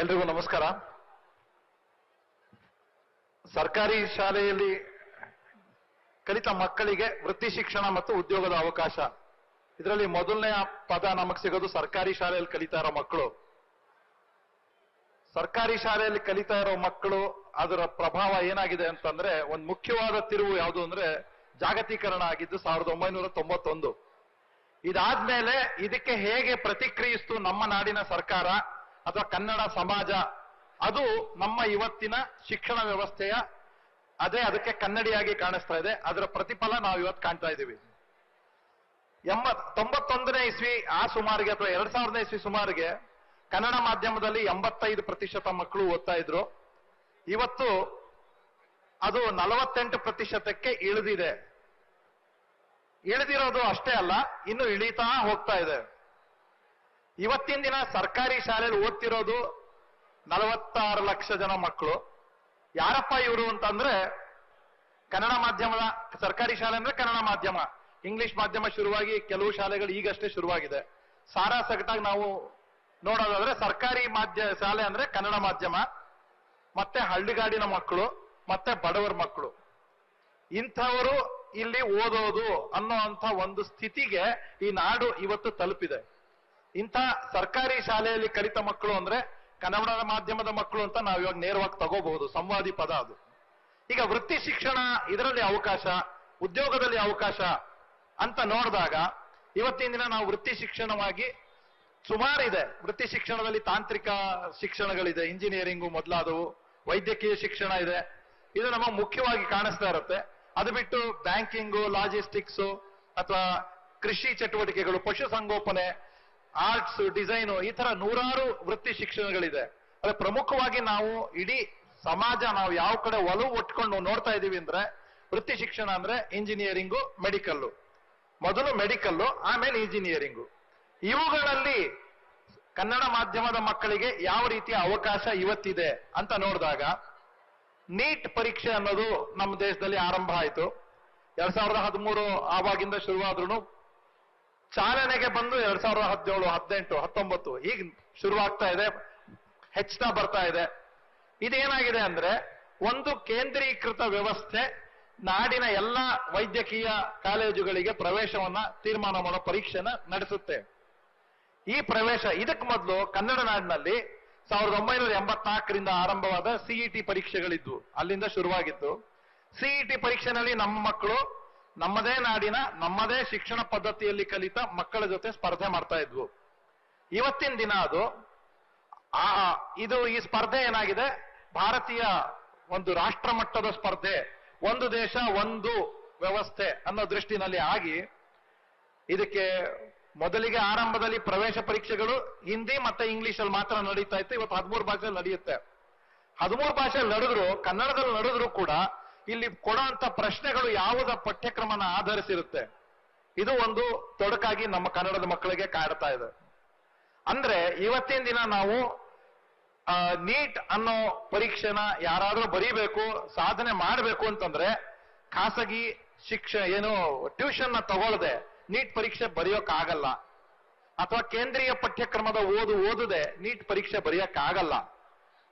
ಎಲ್ರಿಗೂ ನಮಸ್ಕಾರ. ಸರ್ಕಾರಿ ಶಾಲೆಯಲ್ಲಿ ಕಲಿತ ಮಕ್ಕಳಿಗೆ ವೃತ್ತಿ ಶಿಕ್ಷಣ ಮತ್ತು ಉದ್ಯೋಗದ ಅವಕಾಶ. ಇದರಲ್ಲಿ ಮೊದಲನೇ ಪದ ನಮಗೆ ಸಿಗೋದು ಸರ್ಕಾರಿ ಶಾಲೆಯಲ್ಲಿ ಕಲಿತಾ ಇರೋ ಮಕ್ಕಳು. ಸರ್ಕಾರಿ ಶಾಲೆಯಲ್ಲಿ ಕಲಿತಾ ಇರೋ ಮಕ್ಕಳು ಅದರ ಪ್ರಭಾವ ಏನಾಗಿದೆ ಅಂತಂದ್ರೆ ಒಂದು ಮುಖ್ಯವಾದ ತಿರುವು ಯಾವುದು ಅಂದ್ರೆ ಜಾಗತೀಕರಣ ಆಗಿದ್ದು ಸಾವಿರದ ಒಂಬೈನೂರ ತೊಂಬತ್ತೊಂದು. ಇದಾದ್ಮೇಲೆ ಇದಕ್ಕೆ ಹೇಗೆ ಪ್ರತಿಕ್ರಿಯಿಸ್ತು ನಮ್ಮ ನಾಡಿನ ಸರ್ಕಾರ? ಅಥವಾ ಕನ್ನಡ ಸಮಾಜ, ಅದು ನಮ್ಮ ಇವತ್ತಿನ ಶಿಕ್ಷಣ ವ್ಯವಸ್ಥೆಯ ಅದೇ ಅದಕ್ಕೆ ಕನ್ನಡಿಯಾಗಿ ಕಾಣಿಸ್ತಾ ಇದೆ. ಅದರ ಪ್ರತಿಫಲ ನಾವು ಇವತ್ತು ಕಾಣ್ತಾ ಇದ್ದೀವಿ. ಎಂಬತ್, ತೊಂಬತ್ತೊಂದನೇ ಇಸ್ವಿ, ಆ ಸುಮಾರಿಗೆ ಅಥವಾ ಎರಡ್ ಸಾವಿರದ ಇಸ್ವಿ ಸುಮಾರಿಗೆ ಕನ್ನಡ ಮಾಧ್ಯಮದಲ್ಲಿ ಎಂಬತ್ತೈದು ಪ್ರತಿಶತ ಮಕ್ಕಳು ಓದ್ತಾ ಇದ್ರು. ಇವತ್ತು ಅದು ನಲವತ್ತೆಂಟು ಪ್ರತಿಶತಕ್ಕೆ ಇಳಿದಿದೆ. ಇಳಿದಿರೋದು ಅಷ್ಟೇ ಅಲ್ಲ, ಇನ್ನು ಇಳಿತಾ ಹೋಗ್ತಾ ಇದೆ. ಇವತ್ತಿನ ದಿನ ಸರ್ಕಾರಿ ಶಾಲೆಯಲ್ಲಿ ಓದ್ತಿರೋದು ನಲವತ್ತಾರು ಲಕ್ಷ ಜನ ಮಕ್ಕಳು. ಯಾರಪ್ಪ ಇವರು ಅಂತಂದ್ರೆ ಕನ್ನಡ ಮಾಧ್ಯಮದ, ಸರ್ಕಾರಿ ಶಾಲೆ ಅಂದ್ರೆ ಕನ್ನಡ ಮಾಧ್ಯಮ. ಇಂಗ್ಲಿಷ್ ಮಾಧ್ಯಮ ಶುರುವಾಗಿ ಕೆಲವು ಶಾಲೆಗಳು ಈಗಷ್ಟೇ ಶುರುವಾಗಿದೆ. ಸಾರಾ ಸಗಟಾಗಿ ನಾವು ನೋಡೋದಾದ್ರೆ ಸರ್ಕಾರಿ ಮಾಧ್ಯ, ಶಾಲೆ ಅಂದ್ರೆ ಕನ್ನಡ ಮಾಧ್ಯಮ, ಮತ್ತೆ ಹಳ್ಳಿಗಾಡಿನ ಮಕ್ಕಳು, ಮತ್ತೆ ಬಡವರ ಮಕ್ಕಳು. ಇಂಥವರು ಇಲ್ಲಿ ಓದೋದು ಅನ್ನೋ ಅಂತ ಒಂದು ಸ್ಥಿತಿಗೆ ಈ ನಾಡು ಇವತ್ತು ತಲುಪಿದೆ. ಇಂಥ ಸರ್ಕಾರಿ ಶಾಲೆಯಲ್ಲಿ ಕಲಿತ ಮಕ್ಕಳು ಅಂದ್ರೆ ಕನ್ನಡ ಮಾಧ್ಯಮದ ಮಕ್ಕಳು ಅಂತ ನಾವು ಇವಾಗ ನೇರವಾಗಿ ತಗೋಬಹುದು. ಸಂವಾದಿ ಪದ ಅದು. ಈಗ ವೃತ್ತಿ ಶಿಕ್ಷಣ ಇದರಲ್ಲಿ ಅವಕಾಶ, ಉದ್ಯೋಗದಲ್ಲಿ ಅವಕಾಶ ಅಂತ ನೋಡಿದಾಗ ಇವತ್ತಿನ ದಿನ ನಾವು ವೃತ್ತಿ ಶಿಕ್ಷಣವಾಗಿ ಸುಮಾರಿದೆ ವೃತ್ತಿ ಶಿಕ್ಷಣದಲ್ಲಿ ತಾಂತ್ರಿಕ ಶಿಕ್ಷಣಗಳಿದೆ. ಇಂಜಿನಿಯರಿಂಗು ಮೊದಲಾದವು. ವೈದ್ಯಕೀಯ ಶಿಕ್ಷಣ ಇದೆ. ಇದು ನಮ್ಮ ಮುಖ್ಯವಾಗಿ ಕಾಣಿಸ್ತಾ ಇರುತ್ತೆ. ಅದು ಬಿಟ್ಟು ಬ್ಯಾಂಕಿಂಗು, ಲಾಜಿಸ್ಟಿಕ್ಸು ಅಥವಾ ಕೃಷಿ ಚಟುವಟಿಕೆಗಳು, ಪಶುಸಂಗೋಪನೆ ಆರ್ಟ್ಸ್, ಡಿಸೈನು, ಈ ತರ ನೂರಾರು ವೃತ್ತಿ ಶಿಕ್ಷಣಗಳಿದೆ. ಅದೇ ಪ್ರಮುಖವಾಗಿ ನಾವು ಇಡೀ ಸಮಾಜ, ನಾವು ಯಾವ ಕಡೆ ಒಲವು ಒಟ್ಕೊಂಡು ನೋಡ್ತಾ ಇದೀವಿ ಅಂದ್ರೆ ವೃತ್ತಿ ಶಿಕ್ಷಣ ಅಂದ್ರೆ ಇಂಜಿನಿಯರಿಂಗು, ಮೆಡಿಕಲ್ಲು. ಮೊದಲು ಮೆಡಿಕಲ್ಲು, ಆಮೇಲೆ ಇಂಜಿನಿಯರಿಂಗು. ಇವುಗಳಲ್ಲಿ ಕನ್ನಡ ಮಾಧ್ಯಮದ ಮಕ್ಕಳಿಗೆ ಯಾವ ರೀತಿಯ ಅವಕಾಶ ಇವತ್ತಿದೆ ಅಂತ ನೋಡಿದಾಗ ನೀಟ್ ಪರೀಕ್ಷೆ ಅನ್ನೋದು ನಮ್ಮ ದೇಶದಲ್ಲಿ ಆರಂಭ ಆಯಿತು. ಎರಡ್ ಸಾವಿರದ ಹದಿಮೂರು ಆವಾಗಿಂದ ಶುರುವಾದ್ರೂ ಚಾಲನೆಗೆ ಬಂದು ಎರಡ್ ಸಾವಿರದ ಹದಿನೇಳು, ಹದಿನೆಂಟು, ಹತ್ತೊಂಬತ್ತು ಈಗ ಶುರುವಾಗ್ತಾ ಇದೆ ಹೆಚ್ಚುತ್ತಾ ಬರ್ತಾ ಇದೆ. ಇದೇನಾಗಿದೆ ಅಂದ್ರೆ ಒಂದು ಕೇಂದ್ರೀಕೃತ ವ್ಯವಸ್ಥೆ ನಾಡಿನ ಎಲ್ಲ ವೈದ್ಯಕೀಯ ಕಾಲೇಜುಗಳಿಗೆ ಪ್ರವೇಶವನ್ನ ತೀರ್ಮಾನ ಮಾಡೋ ಪರೀಕ್ಷೆನ ನಡೆಸುತ್ತೆ. ಈ ಪ್ರವೇಶ ಇದಕ್ಕೆ ಮೊದಲು ಕನ್ನಡ ನಾಡಿನಲ್ಲಿ ಸಾವಿರದ ಒಂಬೈನೂರ ಎಂಬತ್ನಾಲ್ಕರಿಂದ ಆರಂಭವಾದ ಸಿಇಟಿ ಪರೀಕ್ಷೆಗಳಿದ್ವು. ಅಲ್ಲಿಂದ ಶುರುವಾಗಿತ್ತು. ಸಿಇಟಿ ಪರೀಕ್ಷೆನಲ್ಲಿ ನಮ್ಮ ಮಕ್ಕಳು ನಮ್ಮದೇ ನಾಡಿನ, ನಮ್ಮದೇ ಶಿಕ್ಷಣ ಪದ್ಧತಿಯಲ್ಲಿ ಕಲಿತ ಮಕ್ಕಳ ಜೊತೆ ಸ್ಪರ್ಧೆ ಮಾಡ್ತಾ ಇದ್ವು. ಇವತ್ತಿನ ದಿನ ಅದು. ಆ ಇದು ಈ ಸ್ಪರ್ಧೆ ಏನಾಗಿದೆ? ಭಾರತೀಯ ಒಂದು ರಾಷ್ಟ್ರ ಮಟ್ಟದ ಸ್ಪರ್ಧೆ. ಒಂದು ದೇಶ, ಒಂದು ವ್ಯವಸ್ಥೆ ಅನ್ನೋ ದೃಷ್ಟಿನಲ್ಲಿ ಆಗಿ ಇದಕ್ಕೆ ಮೊದಲಿಗೆ ಆರಂಭದಲ್ಲಿ ಪ್ರವೇಶ ಪರೀಕ್ಷೆಗಳು ಹಿಂದಿ ಮತ್ತೆ ಇಂಗ್ಲಿಷ್ ಅಲ್ಲಿ ಮಾತ್ರ ನಡೀತಾ ಇತ್ತು. ಇವತ್ತು ಹದಿಮೂರು ಭಾಷೆಯಲ್ಲಿ ನಡೆಯುತ್ತೆ. ಹದಿಮೂರು ಭಾಷೆಯಲ್ಲಿ ನಡೆದ್ರು, ಕನ್ನಡದಲ್ಲಿ ನಡೆದ್ರು ಕೂಡ ಇಲ್ಲಿ ಕೊಡುವಂತ ಪ್ರಶ್ನೆಗಳು ಯಾವುದ ಪಠ್ಯಕ್ರಮನ ಆಧರಿಸಿರುತ್ತೆ? ಇದು ಒಂದು ತೊಡಕಾಗಿ ನಮ್ಮ ಕನ್ನಡದ ಮಕ್ಕಳಿಗೆ ಕಾಡ್ತಾ ಇದೆ. ಅಂದ್ರೆ ಇವತ್ತಿನ ದಿನ ನಾವು ನೀಟ್ ಅನ್ನೋ ಪರೀಕ್ಷೆನ ಯಾರಾದ್ರೂ ಬರೀಬೇಕು, ಸಾಧನೆ ಮಾಡಬೇಕು ಅಂತಂದ್ರೆ ಖಾಸಗಿ ಶಿಕ್ಷ ಏನು ಟ್ಯೂಷನ್ನ ತಗೊಳ್ಳದೆ ನೀಟ್ ಪರೀಕ್ಷೆ ಬರೆಯೋಕ್ಕಾಗಲ್ಲ ಅಥವಾ ಕೇಂದ್ರೀಯ ಪಠ್ಯಕ್ರಮದ ಓದು ಓದದೆ ನೀಟ್ ಪರೀಕ್ಷೆ ಬರೆಯಕ್ಕಾಗಲ್ಲ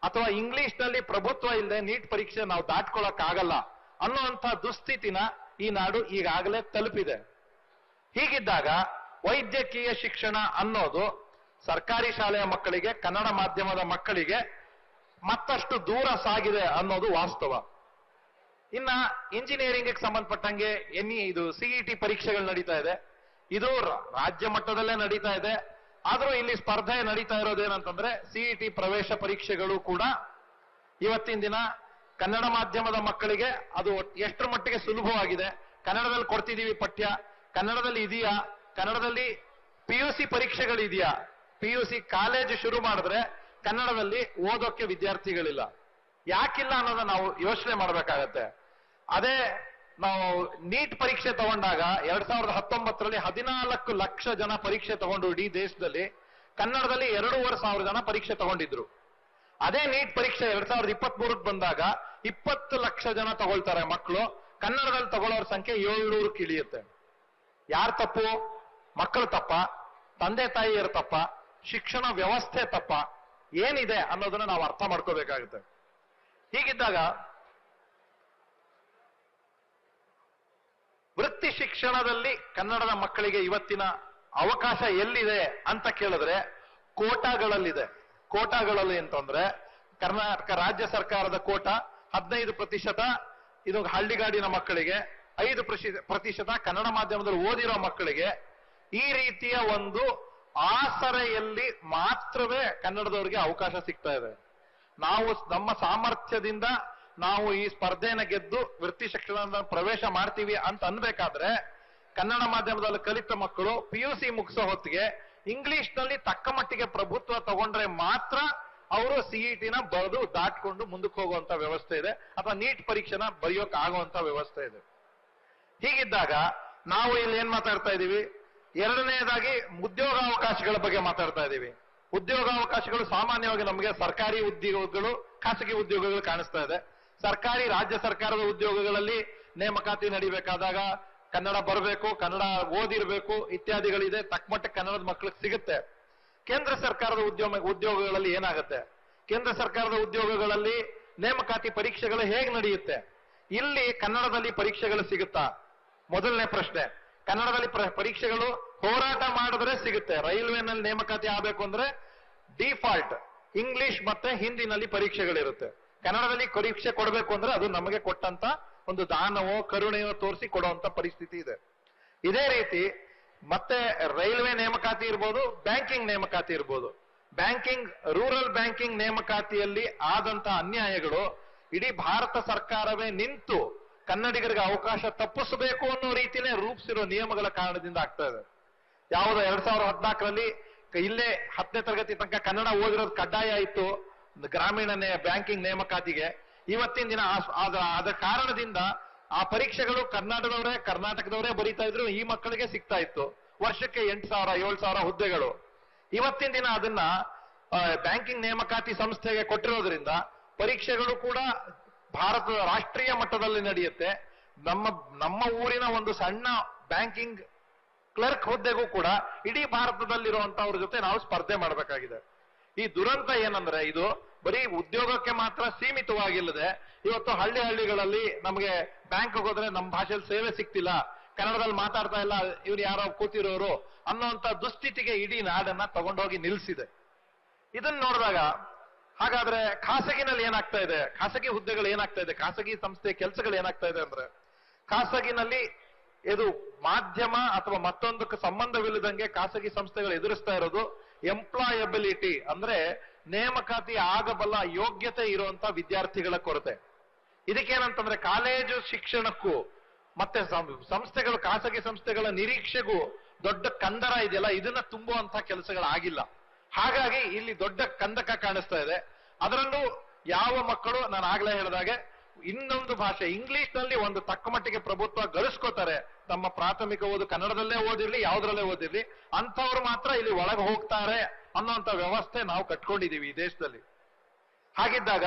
ಅಥವಾ ಇಂಗ್ಲಿಷ್ನಲ್ಲಿ ಪ್ರಭುತ್ವ ಇಲ್ಲದೆ ನೀಟ್ ಪರೀಕ್ಷೆ ನಾವು ದಾಟ್ಕೊಳಕ್ಕಾಗಲ್ಲ ಅನ್ನುವಂಥ ದುಸ್ಥಿತಿನ ಈ ನಾಡು ಈಗಾಗಲೇ ತಲುಪಿದೆ. ಹೀಗಿದ್ದಾಗ ವೈದ್ಯಕೀಯ ಶಿಕ್ಷಣ ಅನ್ನೋದು ಸರ್ಕಾರಿ ಶಾಲೆಯ ಮಕ್ಕಳಿಗೆ, ಕನ್ನಡ ಮಾಧ್ಯಮದ ಮಕ್ಕಳಿಗೆ ಮತ್ತಷ್ಟು ದೂರ ಸಾಗಿದೆ ಅನ್ನೋದು ವಾಸ್ತವ. ಇನ್ನ ಇಂಜಿನಿಯರಿಂಗ್ ಸಂಬಂಧಪಟ್ಟಂಗೆ ಎನ್ಇ ಇದು ಸಿಇಟಿ ಪರೀಕ್ಷೆಗಳು ನಡೀತಾ ಇದೆ. ಇದು ರಾಜ್ಯ ಮಟ್ಟದಲ್ಲೇ ನಡೀತಾ ಇದೆ. ಆದ್ರೂ ಇಲ್ಲಿ ಸ್ಪರ್ಧೆ ನಡೀತಾ ಇರೋದೇನಂತಂದ್ರೆ ಸಿಇಟಿ ಪ್ರವೇಶ ಪರೀಕ್ಷೆಗಳು ಕೂಡ ಇವತ್ತಿನ ದಿನ ಕನ್ನಡ ಮಾಧ್ಯಮದ ಮಕ್ಕಳಿಗೆ ಅದು ಎಷ್ಟರ ಮಟ್ಟಿಗೆ ಸುಲಭವಾಗಿದೆ. ಕನ್ನಡದಲ್ಲಿ ಕೊಡ್ತಿದ್ದೀವಿ ಪಠ್ಯ, ಕನ್ನಡದಲ್ಲಿ ಇದೆಯಾ, ಕನ್ನಡದಲ್ಲಿ ಪಿ ಯು ಸಿ ಪರೀಕ್ಷೆಗಳಿದೆಯಾ? ಪಿ ಯು ಸಿ ಕಾಲೇಜು ಶುರು ಮಾಡಿದ್ರೆ ಕನ್ನಡದಲ್ಲಿ ಓದೋಕೆ ವಿದ್ಯಾರ್ಥಿಗಳಿಲ್ಲ. ಯಾಕಿಲ್ಲ ಅನ್ನೋದನ್ನ ನಾವು ಯೋಚನೆ ಮಾಡಬೇಕಾಗತ್ತೆ. ಅದೇ ನಾವು ನೀಟ್ ಪರೀಕ್ಷೆ ತಗೊಂಡಾಗ ಎರಡ್ ಸಾವಿರದ ಹತ್ತೊಂಬತ್ತರಲ್ಲಿ ಹದಿನಾಲ್ಕು ಲಕ್ಷ ಜನ ಪರೀಕ್ಷೆ ತಗೊಂಡು ಇಡೀ ದೇಶದಲ್ಲಿ ಕನ್ನಡದಲ್ಲಿ ಎರಡೂವರೆ ಸಾವಿರ ಜನ ಪರೀಕ್ಷೆ ತಗೊಂಡಿದ್ರು. ಅದೇ ನೀಟ್ ಪರೀಕ್ಷೆ ಎರಡ್ ಸಾವಿರದ ಇಪ್ಪತ್ತ್ ಮೂರಕ್ಕೆ ಬಂದಾಗ ಇಪ್ಪತ್ತು ಲಕ್ಷ ಜನ ತಗೊಳ್ತಾರೆ ಮಕ್ಕಳು. ಕನ್ನಡದಲ್ಲಿ ತಗೊಳ್ಳೋರ ಸಂಖ್ಯೆ ಏಳ್ನೂರಕ್ಕೆ ಇಳಿಯುತ್ತೆ ಯಾರ ತಪ್ಪು? ಮಕ್ಕಳು ತಪ್ಪ, ತಂದೆ ತಾಯಿಯರ ತಪ್ಪ, ಶಿಕ್ಷಣ ವ್ಯವಸ್ಥೆ ತಪ್ಪ, ಏನಿದೆ ಅನ್ನೋದನ್ನ ನಾವು ಅರ್ಥ ಮಾಡ್ಕೋಬೇಕಾಗುತ್ತೆ. ಹೀಗಿದ್ದಾಗ ವೃತ್ತಿ ಶಿಕ್ಷಣದಲ್ಲಿ ಕನ್ನಡದ ಮಕ್ಕಳಿಗೆ ಇವತ್ತಿನ ಅವಕಾಶ ಎಲ್ಲಿದೆ ಅಂತ ಕೇಳಿದ್ರೆ ಕೋಟಾಗಳಲ್ಲಿದೆ. ಕೋಟಾಗಳಲ್ಲಿ ಅಂತಂದ್ರೆ ಕರ್ನಾಟಕ ರಾಜ್ಯ ಸರ್ಕಾರದ ಕೋಟಾ ಹದಿನೈದು ಪ್ರತಿಶತ ಇದು ಹಳ್ಳಿಗಾಡಿನ ಮಕ್ಕಳಿಗೆ, ಐದು ಪ್ರತಿಶತ ಕನ್ನಡ ಮಾಧ್ಯಮದಲ್ಲಿ ಓದಿರೋ ಮಕ್ಕಳಿಗೆ ಈ ರೀತಿಯ ಒಂದು ಆಸರೆಯಲ್ಲಿ ಮಾತ್ರವೇ ಕನ್ನಡದವರಿಗೆ ಅವಕಾಶ ಸಿಗ್ತಾ ಇದೆ. ನಾವು ನಮ್ಮ ಸಾಮರ್ಥ್ಯದಿಂದ ನಾವು ಈ ಸ್ಪರ್ಧೆಯನ್ನ ಗೆದ್ದು ವೃತ್ತಿ ಶಿಕ್ಷಣದ ಪ್ರವೇಶ ಮಾಡ್ತೀವಿ ಅಂತ ಅನ್ಬೇಕಾದ್ರೆ ಕನ್ನಡ ಮಾಧ್ಯಮದಲ್ಲಿ ಕಲಿತ ಮಕ್ಕಳು ಪಿ ಯು ಸಿ ಮುಗಿಸೋ ಹೊತ್ತಿಗೆ ಇಂಗ್ಲಿಷ್ನಲ್ಲಿ ತಕ್ಕ ಮಟ್ಟಿಗೆ ಪ್ರಭುತ್ವ ತಗೊಂಡ್ರೆ ಮಾತ್ರ ಅವರು ಸಿಇಟಿನ ಬರೆದು ದಾಟ್ಕೊಂಡು ಮುಂದಕ್ಕೆ ಹೋಗುವಂತ ವ್ಯವಸ್ಥೆ ಇದೆ ಅಥವಾ ನೀಟ್ ಪರೀಕ್ಷೆನ ಬರೆಯೋಕ್ ಆಗುವಂತ ವ್ಯವಸ್ಥೆ ಇದೆ. ಹೀಗಿದ್ದಾಗ ನಾವು ಇಲ್ಲಿ ಏನ್ ಮಾತಾಡ್ತಾ ಇದೀವಿ ಎರಡನೇದಾಗಿ ಉದ್ಯೋಗಾವಕಾಶಗಳ ಬಗ್ಗೆ ಮಾತಾಡ್ತಾ ಇದ್ದೀವಿ. ಉದ್ಯೋಗಾವಕಾಶಗಳು ಸಾಮಾನ್ಯವಾಗಿ ನಮಗೆ ಸರ್ಕಾರಿ ಉದ್ಯೋಗಗಳು, ಖಾಸಗಿ ಉದ್ಯೋಗಗಳು ಕಾಣಿಸ್ತಾ ಇದೆ. ಸರ್ಕಾರಿ, ರಾಜ್ಯ ಸರ್ಕಾರದ ಉದ್ಯೋಗಗಳಲ್ಲಿ ನೇಮಕಾತಿ ನಡಿಬೇಕಾದಾಗ ಕನ್ನಡ ಬರಬೇಕು, ಕನ್ನಡ ಓದಿರಬೇಕು ಇತ್ಯಾದಿಗಳಿದೆ. ತಕ್ಕಮಟ್ಟಕ್ಕೆ ಕನ್ನಡದ ಮಕ್ಕಳಿಗೆ ಸಿಗುತ್ತೆ. ಕೇಂದ್ರ ಸರ್ಕಾರದ ಉದ್ಯೋಗ ಉದ್ಯೋಗಗಳಲ್ಲಿ ಏನಾಗುತ್ತೆ? ಕೇಂದ್ರ ಸರ್ಕಾರದ ಉದ್ಯೋಗಗಳಲ್ಲಿ ನೇಮಕಾತಿ ಪರೀಕ್ಷೆಗಳು ಹೇಗೆ ನಡೆಯುತ್ತೆ? ಇಲ್ಲಿ ಕನ್ನಡದಲ್ಲಿ ಪರೀಕ್ಷೆಗಳು ಸಿಗುತ್ತಾ? ಮೊದಲನೇ ಪ್ರಶ್ನೆ. ಕನ್ನಡದಲ್ಲಿ ಪ್ರ- ಪರೀಕ್ಷೆಗಳು ಹೋರಾಟ ಮಾಡಿದ್ರೆ ಸಿಗುತ್ತೆ. ರೈಲ್ವೆನಲ್ಲಿ ನೇಮಕಾತಿ ಆಗಬೇಕು ಅಂದ್ರೆ ಡಿಫಾಲ್ಟ್. ಇಂಗ್ಲಿಷ್ ಮತ್ತೆ ಹಿಂದಿನಲ್ಲಿ ಪರೀಕ್ಷೆಗಳಿರುತ್ತೆ. ಕನ್ನಡದಲ್ಲಿ ಪರೀಕ್ಷೆ ಕೊಡಬೇಕು ಅಂದ್ರೆ ಅದು ನಮಗೆ ಕೊಟ್ಟಂತ ಒಂದು ದಾನವೋ ಕರುಣೆಯೋ ತೋರಿಸಿ ಕೊಡುವಂತ ಪರಿಸ್ಥಿತಿ ಇದೆ. ಇದೇ ರೀತಿ ಮತ್ತೆ ರೈಲ್ವೆ ನೇಮಕಾತಿ ಇರ್ಬೋದು, ಬ್ಯಾಂಕಿಂಗ್ ನೇಮಕಾತಿ ಇರ್ಬೋದು. ಬ್ಯಾಂಕಿಂಗ್, ರೂರಲ್ ಬ್ಯಾಂಕಿಂಗ್ ನೇಮಕಾತಿಯಲ್ಲಿ ಆದಂತ ಅನ್ಯಾಯಗಳು ಇಡೀ ಭಾರತ ಸರ್ಕಾರವೇ ನಿಂತು ಕನ್ನಡಿಗರಿಗೆ ಅವಕಾಶ ತಪ್ಪಿಸಬೇಕು ಅನ್ನೋ ರೀತಿನೇ ರೂಪಿಸಿರೋ ನಿಯಮಗಳ ಕಾರಣದಿಂದ ಆಗ್ತಾ ಇದೆ. ಯಾವುದೋ ಎರಡ್ ಸಾವಿರದ ಹದಿನಾಲ್ಕರಲ್ಲಿ ಇಲ್ಲೇ ಹತ್ತನೇ ತರಗತಿ ತನಕ ಕನ್ನಡ ಓದಿರೋದು ಕಡ್ಡಾಯ ಇತ್ತು. ಗ್ರಾಮೀಣ ಬ್ಯಾಂಕಿಂಗ್ ನೇಮಕಾತಿಗೆ ಇವತ್ತಿನ ದಿನ ಅದ ಕಾರಣದಿಂದ ಆ ಪರೀಕ್ಷೆಗಳು ಕರ್ನಾಟಕದವರೇ ಕರ್ನಾಟಕದವರೇ ಬರೀತಾ ಇದ್ರು, ಈ ಮಕ್ಕಳಿಗೆ ಸಿಗ್ತಾ ಇತ್ತು. ವರ್ಷಕ್ಕೆ ಎಂಟು ಸಾವಿರ, ಏಳು ಸಾವಿರ ಹುದ್ದೆಗಳು. ಇವತ್ತಿನ ದಿನ ಅದನ್ನ ಬ್ಯಾಂಕಿಂಗ್ ನೇಮಕಾತಿ ಸಂಸ್ಥೆಗೆ ಕೊಟ್ಟಿರೋದ್ರಿಂದ ಪರೀಕ್ಷೆಗಳು ಕೂಡ ಭಾರತದ ರಾಷ್ಟ್ರೀಯ ಮಟ್ಟದಲ್ಲಿ ನಡೆಯುತ್ತೆ. ನಮ್ಮ ನಮ್ಮ ಊರಿನ ಒಂದು ಸಣ್ಣ ಬ್ಯಾಂಕಿಂಗ್ ಕ್ಲರ್ಕ್ ಹುದ್ದೆಗೂ ಕೂಡ ಇಡೀ ಭಾರತದಲ್ಲಿರುವಂತವ್ರ ಜೊತೆ ನಾವು ಸ್ಪರ್ಧೆ ಮಾಡಬೇಕಾಗಿದೆ. ಈ ದುರಂತ ಏನಂದ್ರೆ ಇದು ಬರೀ ಉದ್ಯೋಗಕ್ಕೆ ಮಾತ್ರ ಸೀಮಿತವಾಗಿಲ್ಲದೆ ಇವತ್ತು ಹಳ್ಳಿ ಹಳ್ಳಿಗಳಲ್ಲಿ ನಮಗೆ ಬ್ಯಾಂಕ್ ಹೋದ್ರೆ ನಮ್ಮ ಭಾಷೆಯಲ್ಲಿ ಸೇವೆ ಸಿಗ್ತಿಲ್ಲ, ಕನ್ನಡದಲ್ಲಿ ಮಾತಾಡ್ತಾ ಇಲ್ಲ, ಇವ್ರು ಯಾರೋ ಕೂತಿರೋರು ಅನ್ನೋಂತ ದುಸ್ಥಿತಿಗೆ ಇಡೀ ನಾಡನ್ನ ತಗೊಂಡೋಗಿ ನಿಲ್ಸಿದೆ. ಇದನ್ನ ನೋಡಿದಾಗ ಹಾಗಾದ್ರೆ ಖಾಸಗಿನಲ್ಲಿ ಏನಾಗ್ತಾ ಇದೆ? ಖಾಸಗಿ ಹುದ್ದೆಗಳು ಏನಾಗ್ತಾ ಇದೆ? ಖಾಸಗಿ ಸಂಸ್ಥೆ ಕೆಲಸಗಳು ಏನಾಗ್ತಾ ಇದೆ ಅಂದ್ರೆ ಖಾಸಗಿನಲ್ಲಿ ಇದು ಮಾಧ್ಯಮ ಅಥವಾ ಮತ್ತೊಂದಕ್ಕೆ ಸಂಬಂಧವಿಲ್ಲದಂಗೆ ಖಾಸಗಿ ಸಂಸ್ಥೆಗಳು ಎದುರಿಸ್ತಾ ಇರೋದು ಎಂಪ್ಲಾಯಬಿಲಿಟಿ ಅಂದ್ರೆ ನೇಮಕಾತಿ ಆಗಬಲ್ಲ ಯೋಗ್ಯತೆ ಇರುವಂತ ವಿದ್ಯಾರ್ಥಿಗಳ ಕೊರತೆ. ಇದಕ್ಕೇನಂತಂದ್ರೆ ಕಾಲೇಜು ಶಿಕ್ಷಣಕ್ಕೂ ಮತ್ತೆ ಸಂಸ್ಥೆಗಳು, ಖಾಸಗಿ ಸಂಸ್ಥೆಗಳ ನಿರೀಕ್ಷೆಗೂ ದೊಡ್ಡ ಕಂದರ ಇದೆಯಲ್ಲ, ಇದನ್ನ ತುಂಬುವಂತ ಕೆಲಸಗಳಾಗಿಲ್ಲ. ಹಾಗಾಗಿ ಇಲ್ಲಿ ದೊಡ್ಡ ಕಂದಕ ಕಾಣಿಸ್ತಾ ಇದೆ. ಅದರಲ್ಲೂ ಯಾವ ಮಕ್ಕಳು, ನಾನು ಆಗ್ಲೇ ಹೇಳಿದಾಗೆ, ಇನ್ನೊಂದು ಭಾಷೆ ಇಂಗ್ಲಿಷ್ನಲ್ಲಿ ಒಂದು ತಕ್ಕ ಮಟ್ಟಿಗೆ ಪ್ರಭುತ್ವ ಗಳಿಸ್ಕೋತಾರೆ. ತಮ್ಮ ಪ್ರಾಥಮಿಕ ಓದು ಕನ್ನಡದಲ್ಲೇ ಓದಿರ್ಲಿ, ಯಾವ್ದ್ರಲ್ಲೇ ಓದಿರ್ಲಿ, ಅಂಥವ್ರು ಮಾತ್ರ ಇಲ್ಲಿ ಒಳಗೆ ಹೋಗ್ತಾರೆ ಅನ್ನೋಂತ ವ್ಯವಸ್ಥೆ ನಾವು ಕಟ್ಕೊಂಡಿದೀವಿ ಈ ದೇಶದಲ್ಲಿ. ಹಾಗಿದ್ದಾಗ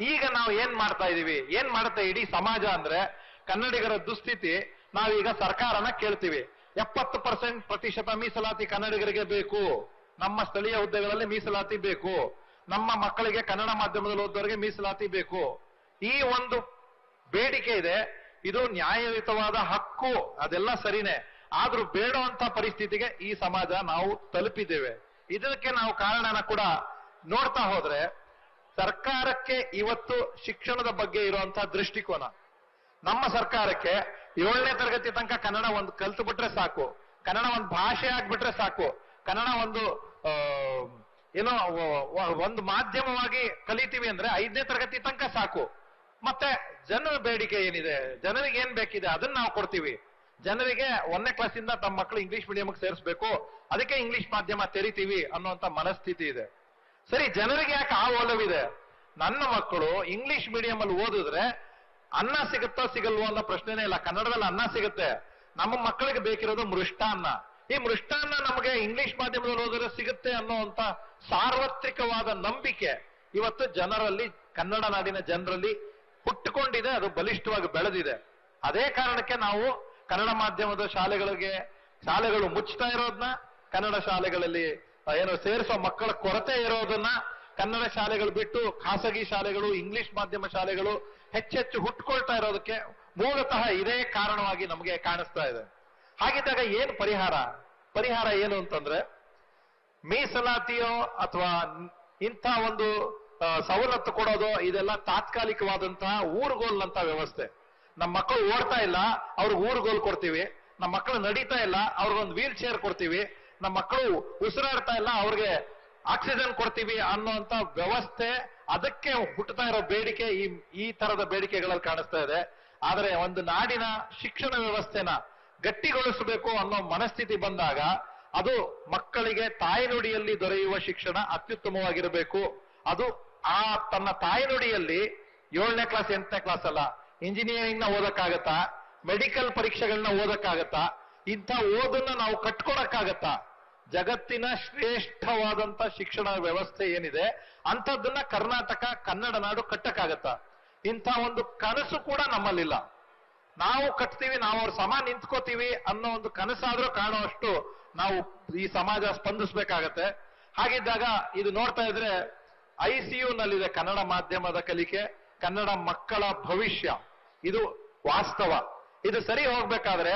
ಈಗ ನಾವು ಏನ್ ಮಾಡ್ತಾ ಇದೀವಿ? ಏನ್ ಮಾಡುತ್ತೆ ಇಡೀ ಸಮಾಜ ಅಂದ್ರೆ ಕನ್ನಡಿಗರ ದುಸ್ಥಿತಿ ನಾವೀಗ ಸರ್ಕಾರನ ಕೇಳ್ತೀವಿ. ಎಪ್ಪತ್ತು ಪರ್ಸೆಂಟ್ ಪ್ರತಿಶತ ಮೀಸಲಾತಿ ಕನ್ನಡಿಗರಿಗೆ ಬೇಕು. ನಮ್ಮ ಸ್ಥಳೀಯ ಹುದ್ದೆಗಳಲ್ಲಿ ಮೀಸಲಾತಿ ಬೇಕು. ನಮ್ಮ ಮಕ್ಕಳಿಗೆ ಕನ್ನಡ ಮಾಧ್ಯಮದಲ್ಲಿ ಓದೋರಿಗೆ ಮೀಸಲಾತಿ ಬೇಕು. ಈ ಒಂದು ಬೇಡಿಕೆ ಇದೆ. ಇದು ನ್ಯಾಯಯುತವಾದ ಹಕ್ಕು, ಅದೆಲ್ಲ ಸರಿನೇ. ಆದ್ರೂ ಬೇಡುವಂತ ಪರಿಸ್ಥಿತಿಗೆ ಈ ಸಮಾಜ ನಾವು ತಲುಪಿದ್ದೇವೆ. ಇದಕ್ಕೆ ನಾವು ಕಾರಣನ ಕೂಡ ನೋಡ್ತಾ ಹೋದ್ರೆ, ಸರ್ಕಾರಕ್ಕೆ ಇವತ್ತು ಶಿಕ್ಷಣದ ಬಗ್ಗೆ ಇರುವಂತಹ ದೃಷ್ಟಿಕೋನ. ನಮ್ಮ ಸರ್ಕಾರಕ್ಕೆ ಏಳನೇ ತರಗತಿ ತನಕ ಕನ್ನಡ ಒಂದು ಕಲ್ತು ಬಿಟ್ರೆ ಸಾಕು. ಕನ್ನಡ ಒಂದು ಭಾಷೆ ಆಗ್ಬಿಟ್ರೆ ಸಾಕು. ಕನ್ನಡ ಒಂದು ಏನೋ ಒಂದು ಮಾಧ್ಯಮವಾಗಿ ಕಲಿತೀವಿ ಅಂದ್ರೆ ಐದನೇ ತರಗತಿ ತನಕ ಸಾಕು. ಮತ್ತೆ ಜನರ ಬೇಡಿಕೆ ಏನಿದೆ? ಜನರಿಗೆ ಏನ್ ಬೇಕಿದೆ? ಅದನ್ನ ನಾವು ಕೊಡ್ತೀವಿ. ಜನರಿಗೆ ಒಂದನೇ ಕ್ಲಾಸಿಂದ ತಮ್ಮ ಮಕ್ಕಳು ಇಂಗ್ಲಿಷ್ ಮೀಡಿಯಂಗೆ ಸೇರಿಸಬೇಕು. ಅದಕ್ಕೆ ಇಂಗ್ಲಿಷ್ ಮಾಧ್ಯಮ ತೆರಿತೀವಿ ಅನ್ನುವಂತ ಮನಸ್ಥಿತಿ ಇದೆ. ಸರಿ, ಜನರಿಗೆ ಯಾಕೆ ಆ ಒಲವಿದೆ? ನನ್ನ ಮಕ್ಕಳು ಇಂಗ್ಲಿಷ್ ಮೀಡಿಯಂ ಅಲ್ಲಿ ಓದಿದ್ರೆ ಅನ್ನ ಸಿಗುತ್ತೋ ಸಿಗಲ್ವೋ ಅನ್ನೋ ಪ್ರಶ್ನೆನೇ ಇಲ್ಲ. ಕನ್ನಡದಲ್ಲಿ ಅನ್ನ ಸಿಗುತ್ತೆ. ನಮ್ಮ ಮಕ್ಕಳಿಗೆ ಬೇಕಿರೋದು ಮೃಷ್ಟಾನ್ನ ಈ ಮೃಷ್ಟಾನ್ನ ನಮಗೆ ಇಂಗ್ಲಿಷ್ ಮಾಧ್ಯಮದಲ್ಲಿ ಓದಿದ್ರೆ ಸಿಗುತ್ತೆ ಅನ್ನುವಂತ ಸಾರ್ವತ್ರಿಕವಾದ ನಂಬಿಕೆ ಇವತ್ತು ಜನರಲ್ಲಿ, ಕನ್ನಡ ನಾಡಿನ ಜನರಲ್ಲಿ ಹುಟ್ಟುಕೊಂಡಿದೆ, ಅದು ಬಲಿಷ್ಠವಾಗಿ ಬೆಳೆದಿದೆ. ಅದೇ ಕಾರಣಕ್ಕೆ ನಾವು ಕನ್ನಡ ಮಾಧ್ಯಮದ ಶಾಲೆಗಳಿಗೆ ಶಾಲೆಗಳು ಮುಚ್ಚುತ್ತಾ ಇರೋದನ್ನ ಕನ್ನಡ ಶಾಲೆಗಳಲ್ಲಿ ಏನೋ ಸೇರಿಸೋ ಮಕ್ಕಳ ಕೊರತೆ ಇರೋದನ್ನ ಕನ್ನಡ ಶಾಲೆಗಳು ಬಿಟ್ಟು ಖಾಸಗಿ ಶಾಲೆಗಳು, ಇಂಗ್ಲಿಷ್ ಮಾಧ್ಯಮ ಶಾಲೆಗಳು ಹೆಚ್ಚೆಚ್ಚು ಹುಟ್ಟುಕೊಳ್ತಾ ಇರೋದಕ್ಕೆ ಮೂಲತಃ ಇದೇ ಕಾರಣವಾಗಿ ನಮಗೆ ಕಾಣಿಸ್ತಾ ಇದೆ. ಹಾಗಿದ್ದಾಗ ಏನು ಪರಿಹಾರ? ಪರಿಹಾರ ಏನು ಅಂತಂದ್ರೆ, ಮೀಸಲಾತಿಯೋ ಅಥವಾ ಇಂಥ ಒಂದು ಸವಲತ್ತು ಕೊಡೋದು ಇದೆಲ್ಲ ತಾತ್ಕಾಲಿಕವಾದಂತಹ ಊರುಗೋಲ್ ಅಂತ ವ್ಯವಸ್ಥೆ. ನಮ್ಮ ಮಕ್ಕಳು ಓಡ್ತಾ ಇಲ್ಲ, ಅವ್ರಿಗೆ ಊರುಗೋಲ್ ಕೊಡ್ತೀವಿ. ನಮ್ಮ ಮಕ್ಕಳು ನಡೀತಾ ಇಲ್ಲ, ಅವ್ರಿಗೊಂದು ವೀಲ್ ಚೇರ್ ಕೊಡ್ತೀವಿ. ನಮ್ಮ ಮಕ್ಕಳು ಉಸಿರಾಡ್ತಾ ಇಲ್ಲ, ಅವ್ರಿಗೆ ಆಕ್ಸಿಜನ್ ಕೊಡ್ತೀವಿ ಅನ್ನೋಂತ ವ್ಯವಸ್ಥೆ ಅದಕ್ಕೆ ಹುಟ್ಟುತ್ತಾ ಇರೋ ಬೇಡಿಕೆ ಈ ಈ ತರದ ಬೇಡಿಕೆಗಳಲ್ಲಿ ಕಾಣಿಸ್ತಾ ಇದೆ. ಆದರೆ ಒಂದು ನಾಡಿನ ಶಿಕ್ಷಣ ವ್ಯವಸ್ಥೆನ ಗಟ್ಟಿಗೊಳಿಸಬೇಕು ಅನ್ನೋ ಮನಸ್ಥಿತಿ ಬಂದಾಗ ಅದು ಮಕ್ಕಳಿಗೆ ತಾಯ್ನುಡಿಯಲ್ಲಿ ದೊರೆಯುವ ಶಿಕ್ಷಣ ಅತ್ಯುತ್ತಮವಾಗಿರಬೇಕು. ಅದು ಆ ತನ್ನ ತಾಯ್ನುಡಿಯಲ್ಲಿ ಏಳನೇ ಕ್ಲಾಸ್ ಎಂಟನೇ ಕ್ಲಾಸ್ ಅಲ್ಲ. ಇಂಜಿನಿಯರಿಂಗ್ನ ಓದಕ್ಕಾಗತ್ತಾ? ಮೆಡಿಕಲ್ ಪರೀಕ್ಷೆಗಳನ್ನ ಓದಕ್ಕಾಗತ್ತಾ? ಇಂಥ ಓದನ್ನ ನಾವು ಕಟ್ಕೊಡಕ್ಕಾಗತ್ತಾ? ಜಗತ್ತಿನ ಶ್ರೇಷ್ಠವಾದಂತ ಶಿಕ್ಷಣ ವ್ಯವಸ್ಥೆ ಏನಿದೆ, ಅಂಥದ್ದನ್ನ ಕರ್ನಾಟಕ, ಕನ್ನಡ ನಾಡು ಕಟ್ಟಕ್ಕಾಗತ್ತ? ಇಂಥ ಒಂದು ಕನಸು ಕೂಡ ನಮ್ಮಲ್ಲಿಲ್ಲ. ನಾವು ಕಟ್ತೀವಿ, ನಾವು ಅವ್ರ ಸಮ ನಿಂತ್ಕೋತೀವಿ ಅನ್ನೋ ಒಂದು ಕನಸಾದ್ರೂ ಕಾಣುವಷ್ಟು ನಾವು ಈ ಸಮಾಜ ಸ್ಪಂದಿಸ್ಬೇಕಾಗತ್ತೆ. ಹಾಗಿದ್ದಾಗ ಇದು ನೋಡ್ತಾ ಇದ್ರೆ ಐ ಸಿ ನಲ್ಲಿದೆ ಕನ್ನಡ ಮಾಧ್ಯಮದ ಕಲಿಕೆ, ಕನ್ನಡ ಮಕ್ಕಳ ಭವಿಷ್ಯ. ಇದು ವಾಸ್ತವ. ಇದು ಸರಿ ಹೋಗ್ಬೇಕಾದ್ರೆ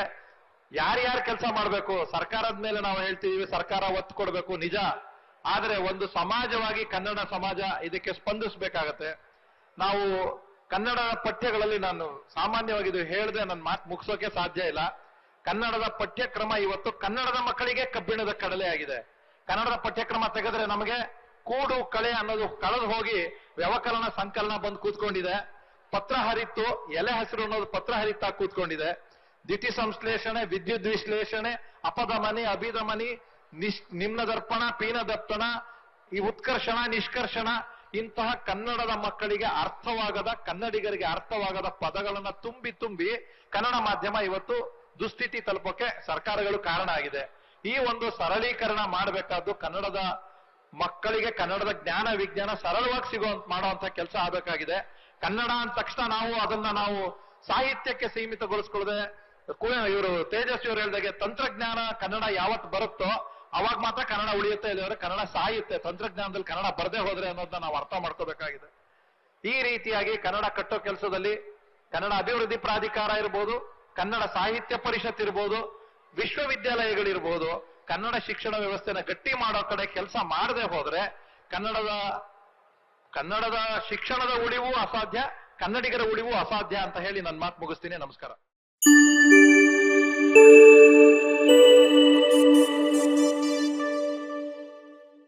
ಯಾರ್ಯಾರು ಕೆಲಸ ಮಾಡಬೇಕು? ಸರ್ಕಾರದ ಮೇಲೆ ನಾವು ಹೇಳ್ತೀವಿ ಸರ್ಕಾರ ಒತ್ತು ಕೊಡಬೇಕು, ನಿಜ. ಆದರೆ ಒಂದು ಸಮಾಜವಾಗಿ ಕನ್ನಡ ಸಮಾಜ ಇದಕ್ಕೆ ಸ್ಪಂದಿಸ್ಬೇಕಾಗತ್ತೆ. ನಾವು ಕನ್ನಡ ಪಠ್ಯಗಳಲ್ಲಿ ನಾನು ಸಾಮಾನ್ಯವಾಗಿ ಇದು ಹೇಳಿದೆ ನನ್ನ ಮಾತು ಮುಗಿಸೋಕೆ ಸಾಧ್ಯ ಇಲ್ಲ. ಕನ್ನಡದ ಪಠ್ಯಕ್ರಮ ಇವತ್ತು ಕನ್ನಡದ ಮಕ್ಕಳಿಗೆ ಕಬ್ಬಿಣದ ಕಡಲೆ ಆಗಿದೆ. ಕನ್ನಡದ ಪಠ್ಯಕ್ರಮ ತೆಗೆದ್ರೆ ನಮಗೆ ಕೂಡು ಕಳೆ ಅನ್ನೋದು ಕಳೆದು ಹೋಗಿ ವ್ಯವಕಲನ ಸಂಕಲನ ಬಂದು ಕೂತ್ಕೊಂಡಿದೆ. ಪತ್ರ ಹರಿತು ಎಲೆ ಹಸಿರು ಅನ್ನೋದು ಪತ್ರ ಹರಿತಾ ಕೂತ್ಕೊಂಡಿದೆ. ದಿಟಿ ಸಂಶ್ಲೇಷಣೆ, ವಿದ್ಯುತ್ ವಿಶ್ಲೇಷಣೆ ಅಪಧಮನಿ ಅಭಿಧಮನಿ ನಿಶ್, ನಿಮ್ನ ದರ್ಪಣ, ಪೀನ ದರ್ಪಣ, ಈ ಉತ್ಕರ್ಷಣ, ನಿಷ್ಕರ್ಷಣ, ಇಂತಹ ಕನ್ನಡದ ಮಕ್ಕಳಿಗೆ ಅರ್ಥವಾಗದ, ಕನ್ನಡಿಗರಿಗೆ ಅರ್ಥವಾಗದ ಪದಗಳನ್ನ ತುಂಬಿ ತುಂಬಿ ಕನ್ನಡ ಮಾಧ್ಯಮ ಇವತ್ತು ದುಸ್ಥಿತಿ ತಲುಪೋಕೆ ಸರ್ಕಾರಗಳು ಕಾರಣ ಆಗಿದೆ. ಈ ಒಂದು ಸರಳೀಕರಣ ಮಾಡಬೇಕಾದ್ದು ಕನ್ನಡದ ಮಕ್ಕಳಿಗೆ ಕನ್ನಡದ ಜ್ಞಾನ, ವಿಜ್ಞಾನ ಸರಳವಾಗಿ ಸಿಗುವಂತ ಮಾಡುವಂತ ಕೆಲಸ ಆಗಬೇಕಾಗಿದೆ. ಕನ್ನಡ ಅಂದ ತಕ್ಷಣ ನಾವು ಅದನ್ನ ನಾವು ಸಾಹಿತ್ಯಕ್ಕೆ ಸೀಮಿತಗೊಳಿಸ್ಕೊಳ್ಳದೆ ಇವರು ತೇಜಸ್ವಿ ಅವರು ಹೇಳಿದಾಗೆ ತಂತ್ರಜ್ಞಾನ ಕನ್ನಡ ಯಾವತ್ತು ಬರುತ್ತೋ, ಅವಾಗ ಮಾತ್ರ ಕನ್ನಡ ಉಳಿಯುತ್ತೆ ಇಲ್ಲದ್ರೆ ಕನ್ನಡ ಸಾಯುತ್ತೆ ತಂತ್ರಜ್ಞಾನದಲ್ಲಿ ಕನ್ನಡ ಬರದೇ ಹೋದ್ರೆ ಅನ್ನೋದನ್ನ ನಾವು ಅರ್ಥ ಮಾಡ್ಕೋಬೇಕಾಗಿದೆ. ಈ ರೀತಿಯಾಗಿ ಕನ್ನಡ ಕಟ್ಟೋ ಕೆಲಸದಲ್ಲಿ ಕನ್ನಡ ಅಭಿವೃದ್ಧಿ ಪ್ರಾಧಿಕಾರ ಇರ್ಬೋದು, ಕನ್ನಡ ಸಾಹಿತ್ಯ ಪರಿಷತ್ ಇರ್ಬೋದು, ವಿಶ್ವವಿದ್ಯಾಲಯಗಳಿರ್ಬೋದು ಕನ್ನಡ ಶಿಕ್ಷಣ ವ್ಯವಸ್ಥೆನ ಗಟ್ಟಿ ಮಾಡೋ ಕಡೆ ಕೆಲಸ ಮಾಡದೆ ಹೋದ್ರೆ ಕನ್ನಡದ ಕನ್ನಡದ ಶಿಕ್ಷಣದ ಉಳಿವು ಅಸಾಧ್ಯ, ಕನ್ನಡಿಗರ ಉಳಿವು ಅಸಾಧ್ಯ ಅಂತ ಹೇಳಿ ನನ್ನ ಮಾತು ಮುಗಿಸ್ತೀನಿ. ನಮಸ್ಕಾರ.